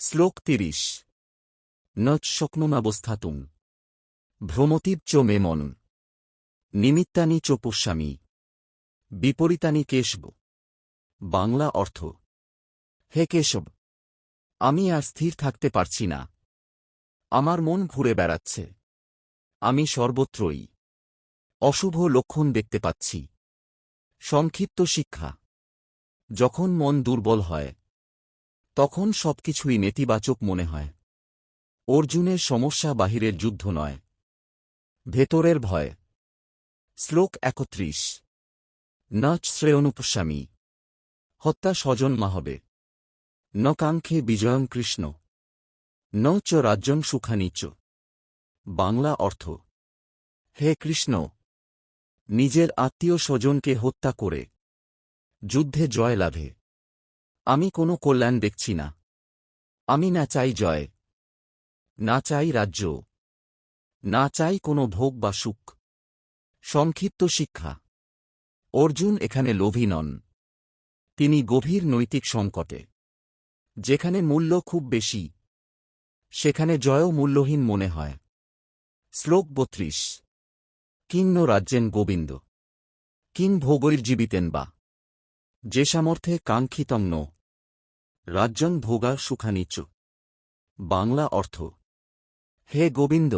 শ্লোক তিরিশ। নচ স্বপ্নমাবস্থাতুং ভ্রমতীব চ মে মন নিমিত্তানি চ পশ্যামি বিপরীতানি কেশব। বাংলা অর্থ, হে কেশব, আমি আর স্থির থাকতে পারছি না। আমার মন ঘুরে বেড়াচ্ছে। আমি সর্বত্রই অশুভ লক্ষণ দেখতে পাচ্ছি। সংক্ষিপ্ত শিক্ষা, যখন মন দুর্বল হয় তখন সবকিছুই নেতিবাচক মনে হয়। অর্জুনের সমস্যা বাহিরের যুদ্ধ নয়। ভেতরের ভয়। শ্লোক একত্রিশ। নচ শ্রেয়নুপস্বামী। হত্যা স্বজন মাহবে। ন কাঙ্ক্ষে বিজয়ং কৃষ্ণ। ন চ রাজ্যং সুখানি চ বাংলা অর্থ। হে কৃষ্ণ! নিজের আত্মীয় স্বজনকে হত্যা করে। যুদ্ধে জয় লাভে। আমি কোনো কল্যাণ দেখছি না। আমি না চাই জয়। না চাই রাজ্য। না চাই কোনো ভোগ বা সুখ। সংক্ষিপ্ত শিক্ষা। অর্জুন এখানে লোভী নন। তিনি গভীর নৈতিক সংকটে। যেখানে মূল্য খুব বেশি। সেখানে জয়ও মূল্যহীন মনে হয়। শ্লোক বত্রিশ। কিং রাজ্যেন গোবিন্দ। কিং ভোগৈর্জীবিতেন বা। যে সামর্থ্যে কাঙ্ক্ষিতং ন। রাজ্যং ভোগা সুখানিচ বাংলা অর্থ, হে গোবিন্দ,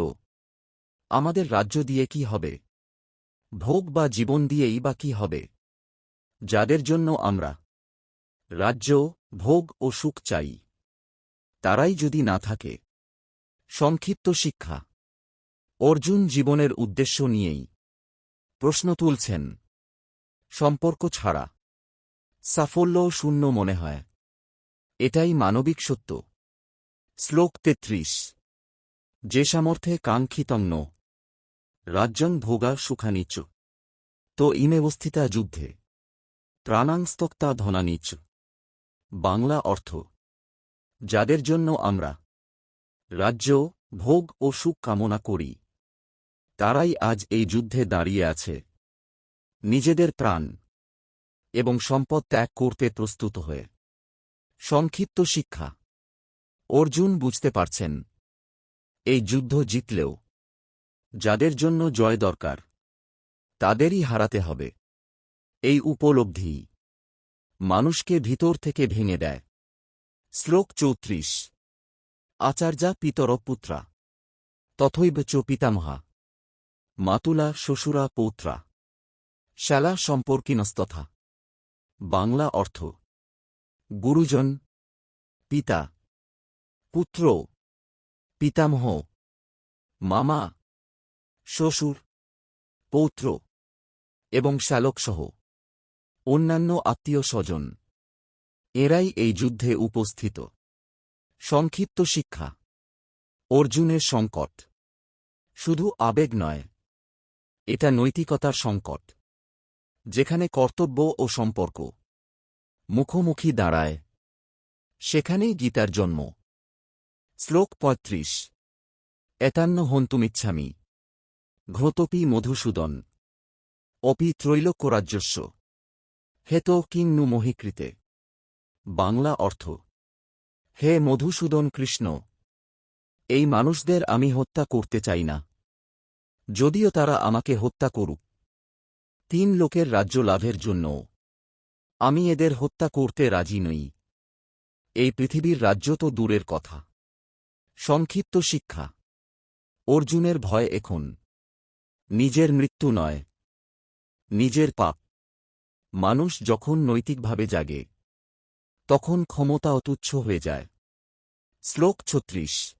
আমাদের রাজ্য দিয়ে কি হবে? ভোগ বা জীবন দিয়েই বা কি হবে? যাদের জন্য আমরা রাজ্য, ভোগ ও সুখ চাই, তারাই যদি না থাকে, সংক্ষিপ্ত শিক্ষা। অর্জুন জীবনের উদ্দেশ্য নিয়েই প্রশ্ন তুলছেন। সম্পর্ক ছাড়া সাফল্য শূন্য মনে হয়। এটাই মানবিক সত্য। শ্লোক তেত্রিশ। যে সামর্থ্যে কাঙ্ক্ষিতং ন রাজ্যং ভোগা সুখানিচ। তো ইমেবস্থিতা যুদ্ধে। প্রাণাংস্তক্তা ধনানিচ। বাংলা অর্থ। যাদের জন্য আমরা। রাজ্য, ভোগ ও সুখ কামনা করি। তারাই আজ এই যুদ্ধে দাঁড়িয়ে আছে। নিজেদের প্রাণ। এবং সম্পদ ত্যাগ করতে প্রস্তুত হয়ে। সংক্ষিপ্ত শিক্ষা। অর্জুন বুঝতে পারছেন। এই যুদ্ধ জিতলেও যাদের জন্য জয় দরকার, তাদেরই হারাতে হবে। এই উপলব্ধি মানুষকে ভিতর থেকে ভেঙে দেয়। শ্লোক চৌত্রিশ। আচার্যা পিতর পুত্রা তথৈব চ পিতামহা। মাতুলা, শ্বশুরা, পৌত্রা। শ্যালা সম্পর্কিনস্তথা। বাংলা অর্থ গুরুজন, পিতা, পুত্র, পিতামহ, মামা, শ্বশুর, পৌত্র এবং শ্যালকসহ অন্যান্য আত্মীয় স্বজন এরাই এই যুদ্ধে উপস্থিত। সংক্ষিপ্ত শিক্ষা। অর্জুনের সংকট। শুধু আবেগ নয়, এটা নৈতিকতার সংকট, যেখানে কর্তব্য ও সম্পর্ক। মুখোমুখি দাঁড়ায়। সেখানেই গীতার জন্ম। শ্লোক পঁয়ত্রিশ। এতান্ন হন্তুমিচ্ছামি। ঘ্রতপি মধুসূদন। অপি ত্রৈলোক্যরাজ্যস্য। হেত কিন্নু মহিকৃতে। বাংলা অর্থ। হে মধুসূদন কৃষ্ণ, এই মানুষদের আমি হত্যা করতে চাই না। যদিও তারা আমাকে হত্যা করুক। তিন লোকের রাজ্য লাভের জন্য আমি এদের হত্যা করতে রাজি নই। এই পৃথিবীর রাজ্য তো দূরের কথা। সংক্ষিপ্ত শিক্ষা। অর্জুনের ভয় এখন। নিজের মৃত্যু নয়। নিজের পাপ। মানুষ যখন নৈতিকভাবে জাগে, তখন ক্ষমতা অতুচ্ছ হয়ে যায়। শ্লোক ছত্রিশ।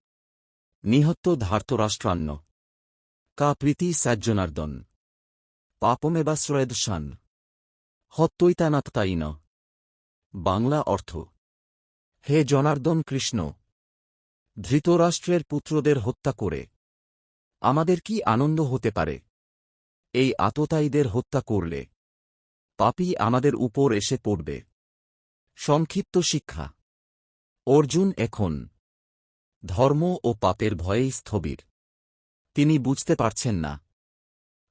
নিহত্ত ধার্তরাষ্ট্রান্ন। কা প্রীতি সাজ্জনার্দন পাপমেবাশ্রয়দশান। হত্যৈতানাত্তাইন বাংলা অর্থ, হে জনার্দন কৃষ্ণ, ধৃতরাষ্ট্রের পুত্রদের হত্যা করে, আমাদের কি আনন্দ হতে পারে? এই আততায়ীদের হত্যা করলে পাপই আমাদের উপর এসে পড়বে। সংক্ষিপ্ত শিক্ষা, অর্জুন এখন, ধর্ম ও পাপের ভয়েই স্থবির। তিনি বুঝতে পারছেন না,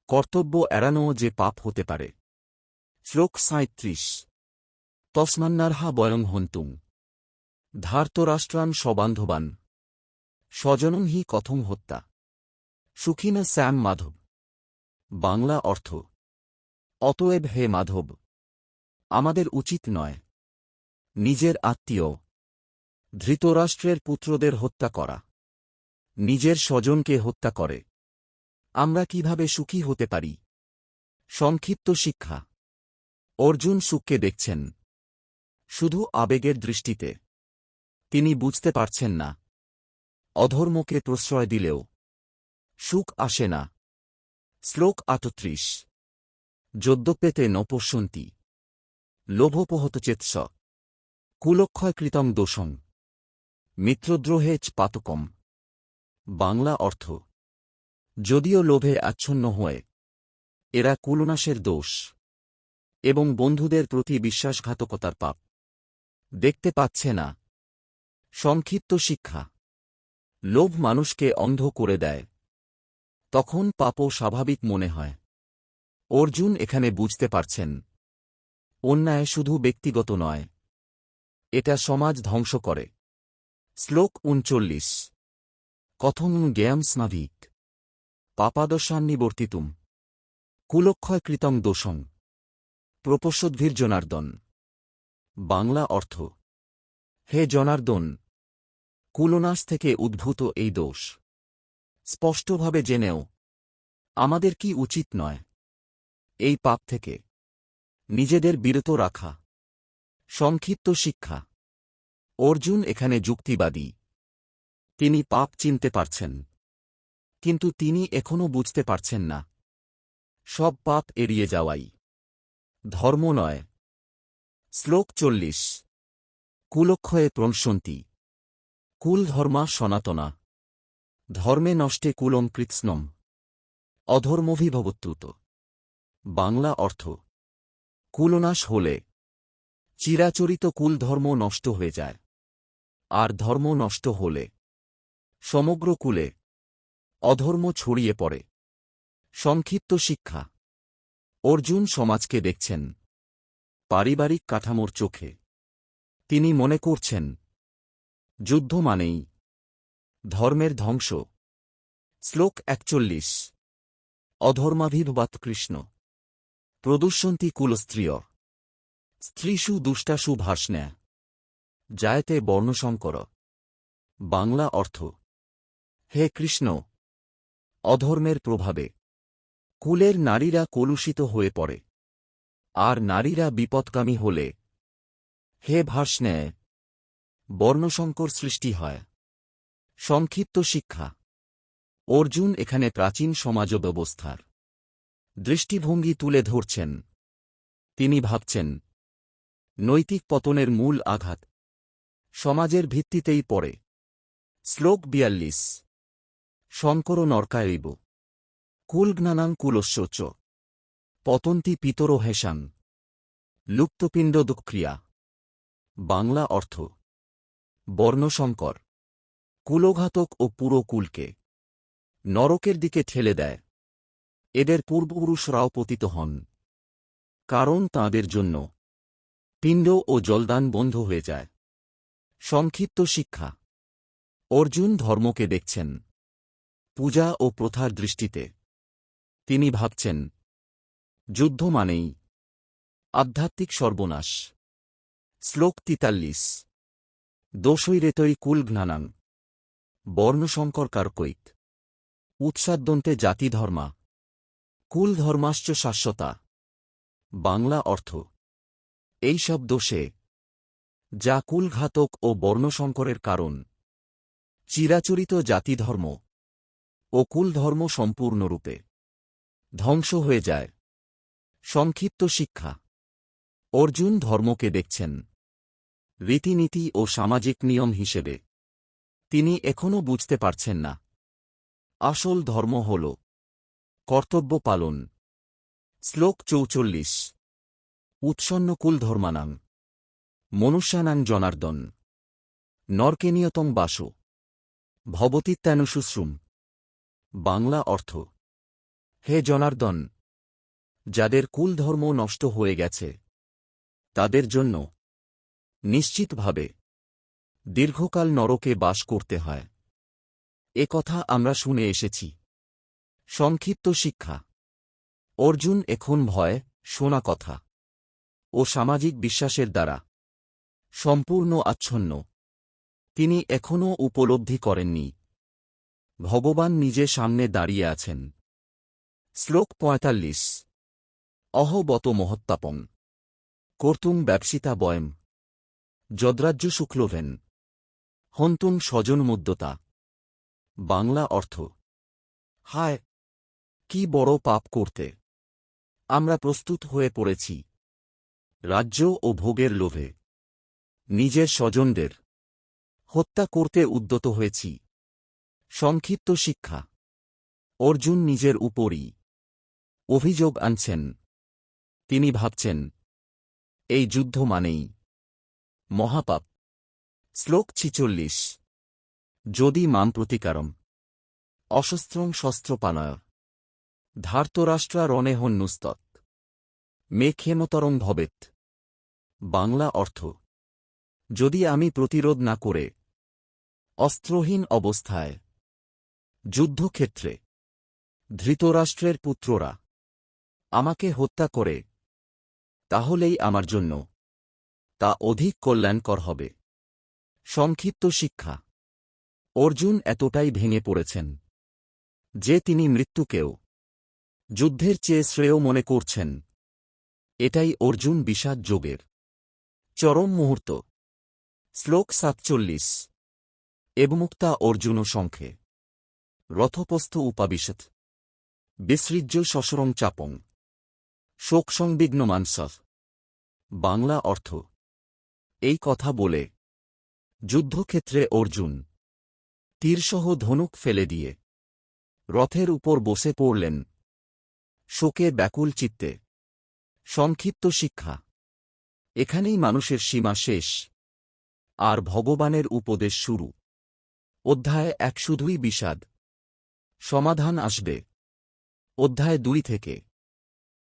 কর্তব্য এড়ানো যে পাপ হতে পারে। শ্লোক সাঁত্রিশ তসমান্নারহা বয়ং হন্তুং। ধার্তরাষ্ট্রান সবান্ধবান। স্বজনং হি কথং হত্যা। সুখিনা শ্যাম মাধব। বাংলা অর্থ, অতএব হে মাধব, আমাদের উচিত নয়, নিজের আত্মীয়, ধৃতরাষ্ট্রের পুত্রদের হত্যা করা, নিজের স্বজনকে হত্যা করে। আমরা কীভাবে সুখী হতে পারি? সংক্ষিপ্ত শিক্ষা। অর্জুন সুখকে দেখছেন। শুধু আবেগের দৃষ্টিতে। তিনি বুঝতে পারছেন না। অধর্মকে প্রশ্রয় দিলেও। সুখ আসে না। শ্লোক আটত্রিশ। যদ্যপেতে নপশ্যন্তি লোভোপহতচেৎস কুলক্ষয়কৃতং দোষং। মিত্রদ্রোহে পাতকম। বাংলা অর্থ। যদিও লোভে আচ্ছন্ন হয়ে। এরা কুলনাশের দোষ। এবং বন্ধুদের প্রতি বিশ্বাসঘাতকতার পাপ। দেখতে পাচ্ছে না। সংক্ষিপ্ত শিক্ষা। লোভ মানুষকে অন্ধ করে দেয়। তখন পাপও স্বাভাবিক মনে হয়। অর্জুন এখানে বুঝতে পারছেন। অন্যায় শুধু ব্যক্তিগত নয়। এটা সমাজ ধ্বংস করে। শ্লোক উনচল্লিশ। কথম জ্ঞাম স্নাভিক পাপাদশান্নিবর্তিতুম। কুলক্ষয়কৃতং দোষং। প্রপোষদ্ভীর জনার্দন। বাংলা অর্থ, হে জনার্দন, কুলনাশ থেকে উদ্ভূত এই দোষ। স্পষ্টভাবে জেনেও, আমাদের কি উচিত নয়? এই পাপ থেকে নিজেদের বিরত রাখা। সংক্ষিপ্ত শিক্ষা। অর্জুন এখানে যুক্তিবাদী। তিনি পাপ চিনতে পারছেন। কিন্তু তিনি এখনও বুঝতে পারছেন না। সব পাপ এড়িয়ে যাওয়াই। ধর্ম নয়। শ্লোক চল্লিশ। কুলক্ষয়ে প্রংসন্তি কুল ধর্মা সনাতনা। ধর্মে নষ্টে কুলম কৃৎস্নম। অধর্মভিভবত্যুত বাংলা অর্থ। কুলনাশ হলে। চিরাচরিত কুলধর্ম নষ্ট হয়ে যায়। আর ধর্ম নষ্ট হলে। সমগ্র কুলে। অধর্ম ছড়িয়ে পড়ে। সংক্ষিপ্ত শিক্ষা। অর্জুন সমাজকে দেখছেন। পারিবারিক কাঠামোর চোখে। তিনি মনে করছেন, যুদ্ধ মানেই ধর্মের ধ্বংস। শ্লোক একচল্লিশ। অধর্মাভিভবাত কৃষ্ণ। প্রদুষ্যন্তি কুলস্ত্রিয়। স্ত্রীসু দুষ্টাসু ভাষ্ন্যা জায়তে বর্ণশঙ্কর। বাংলা অর্থ। হে কৃষ্ণ, অধর্মের প্রভাবে। কুলের নারীরা কলুষিত হয়ে পড়ে। আর নারীরা বিপদকামী হলে, হে ভাস নেয় বর্ণশঙ্কর সৃষ্টি হয়। সংক্ষিপ্ত শিক্ষা। অর্জুন এখানে প্রাচীন সমাজ ব্যবস্থার দৃষ্টিভঙ্গি তুলে ধরছেন। তিনি ভাবছেন, নৈতিক পতনের মূল আঘাত সমাজের ভিত্তিতেই পড়ে। শ্লোক বিয়াল্লিশ। শঙ্কর নরকায়ৈব। কুলজ্ঞানাং কুলস্য পতন্তি পিতর হেসাং। লুপ্তপিণ্ড দুঃক্রিয়া বাংলা অর্থ। বর্ণশঙ্কর। কুলঘাতক ও পুরো কুলকে। নরকের দিকে ঠেলে দেয়। এদের পূর্বপুরুষরাও পতিত হন। কারণ তাঁদের জন্য। পিণ্ড ও জলদান বন্ধ হয়ে যায়। সংক্ষিপ্ত শিক্ষা। অর্জুন ধর্মকে দেখছেন। পূজা ও প্রথার দৃষ্টিতে। তিনি ভাবছেন, যুদ্ধ মানেই আধ্যাত্মিক সর্বনাশ। শ্লোক তিতাল্লিশ। দোষই দোষৈরেতৈ কুলঘ্নানাং বর্ণশঙ্কর কারকৈত উৎসাদ্যন্তে জাতিধর্মা। কুলধর্মাশ্চ শাশ্বতা। বাংলা অর্থ, এই সব দোষে, যা কুলঘাতক ও বর্ণশঙ্করের কারণ, চিরাচরিত জাতিধর্ম ও কুলধর্ম সম্পূর্ণরূপে। ধ্বংস হয়ে যায়। সংক্ষিপ্ত শিক্ষা। অর্জুন ধর্মকে দেখছেন। রীতিনীতি ও সামাজিক নিয়ম হিসেবে। তিনি এখনও বুঝতে পারছেন না। আসল ধর্ম হল কর্তব্য পালন। শ্লোক চৌচল্লিশ। উৎসন্নকুল ধর্মানাং। মনুষ্যানাং জনার্দন। নরকেনিয়তং বাস। ভবতীত্যানুশুশ্রুম বাংলা অর্থ হে জনার্দন, যাদের কুলধর্ম নষ্ট হয়ে গেছে, তাদের জন্য নিশ্চিতভাবে দীর্ঘকাল নরকে বাস করতে হয়। এ কথা আমরা শুনে এসেছি। সংক্ষিপ্ত শিক্ষা। অর্জুন এখন ভয় শোনা কথা ও সামাজিক বিশ্বাসের দ্বারা সম্পূর্ণ আচ্ছন্ন। তিনি এখনও উপলব্ধি করেননি। ভগবান নিজে সামনে দাঁড়িয়ে আছেন। শ্লোক পঁয়তাল্লিশ। অহবত মহত্তাপং কর্তুং ব্যবসিতা বয়ম। যদ্রাজ্য শুক্লভেন। হন্তুং স্বজন মুদ্যতা বাংলা অর্থ, হায়, কি বড় পাপ করতে। আমরা প্রস্তুত হয়ে পড়েছি। রাজ্য ও ভোগের লোভে। নিজের স্বজনদের। হত্যা করতে উদ্যত হয়েছি। সংক্ষিপ্ত শিক্ষা। অর্জুন নিজের উপরই। অভিযোগ আনছেন। তিনি ভাবছেন, এই যুদ্ধ মানেই মহাপাপ। শ্লোক ছিচল্লিশ। যদি মাম প্রতিকারম। অশস্ত্রং শস্ত্রপানয় ধার্তরাষ্ট্রা রণেহন্নুস্তৎ মে ক্ষেমতরং ভবেত বাংলা অর্থ, যদি আমি প্রতিরোধ না করে অস্ত্রহীন অবস্থায় যুদ্ধক্ষেত্রে ধৃতরাষ্ট্রের পুত্ররা আমাকে হত্যা করে। তাহলেই আমার জন্য। তা অধিক কল্যাণকর হবে। সংক্ষিপ্ত শিক্ষা। অর্জুন এতটাই ভেঙে পড়েছেন। যে তিনি মৃত্যুকেও। যুদ্ধের চেয়ে শ্রেয় মনে করছেন। এটাই অর্জুন বিষাদ যোগের। চরম মুহূর্ত। শ্লোক সাতচল্লিশ। এবমুক্তা অর্জুন সংখ্যে রথপস্থ উপাবিশত। বিসৃজ্য শশরং চাপং। শোকসংবিঘ্ন মানসফ বাংলা অর্থ। এই কথা বলে, যুদ্ধক্ষেত্রে অর্জুন, তীরসহ ধনুক ফেলে দিয়ে, রথের উপর বসে পড়লেন, শোকে ব্যাকুল চিত্তে। সংক্ষিপ্ত শিক্ষা। এখানেই মানুষের সীমা শেষ। আর ভগবানের উপদেশ শুরু। অধ্যায় এক শুধুই বিষাদ। সমাধান আসবে। অধ্যায় দুই থেকে।